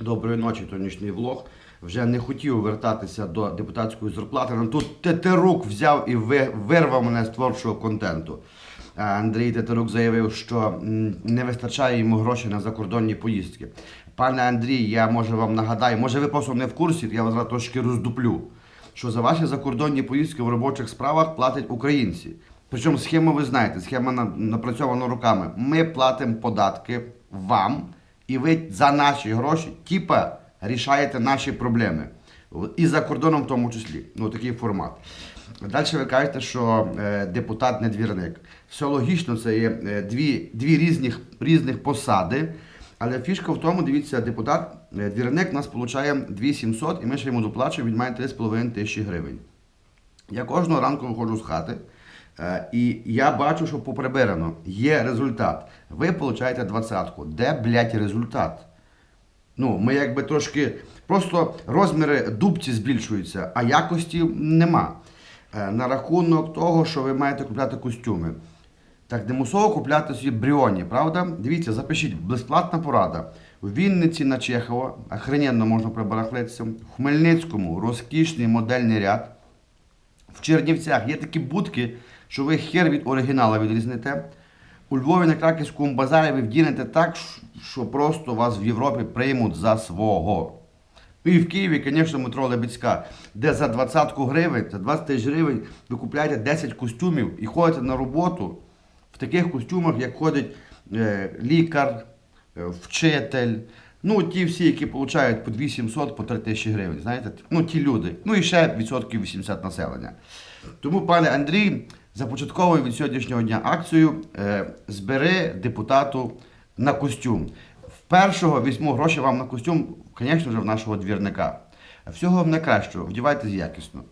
Доброї ночі, то влог. Вже не хотів вертатися до депутатської зарплати. але тут Тетерук взяв і вирвав мене з творчого контенту. Андрій Тетерук заявив, що не вистачає йому грошей на закордонні поїздки. Пане Андрій, я може вам нагадаю, може ви просто не в курсі, я вас зараз трошки роздуплю, що за ваші закордонні поїздки в робочих справах платять українці. Причому схему ви знаєте, схема напрацьована руками. Ми платимо податки вам, і ви за наші гроші, типа, рішаєте наші проблеми. І за кордоном в тому числі. Ну, такий формат. Далі ви кажете, що е, депутат не двірник. Все логічно, це є е, дві, дві різних, різних посади. Але фішка в тому, дивіться, депутат, е, двірник у нас отримує 2700, і ми ще йому доплачуємо, він має 3,5 тисячі гривень. Я кожного ранку виходжу з хати, і я бачу, що поприбирано. Є результат. Ви получаєте двадцятку. Де, блядь, результат? Ну, ми якби трошки. Просто розміри дубці збільшуються, а якості нема. Е, На рахунок того, що ви маєте купляти костюми. Так, не мусово купляти собі бріоні, правда? Дивіться, запишіть, безплатна порада. У Вінниці на Чехова, охрененно можна прибарахлитися. В Хмельницькому розкішний модельний ряд. В Чернівцях є такі будки, що ви хер від оригінала відрізнете. У Львові на Краківському базарі ви вдінете так, що просто вас в Європі приймуть за свого. І в Києві, звісно, метро Лебедська, де за 20 гривень, за 20 тисяч гривень ви купляєте 10 костюмів і ходите на роботу в таких костюмах, як ходить е, лікар, е, вчитель. Ну, ті всі, які отримують по 2700, по 3 тисячі гривень, знаєте, ну ті люди. Ну і ще відсотків 80 населення. Тому, пане Андрій, започатковую від сьогоднішнього дня акцію е, збери депутату на костюм. Першого візьму гроші вам на костюм, звісно ж, в нашого двірника. Всього вам найкращого, вдівайтесь якісно.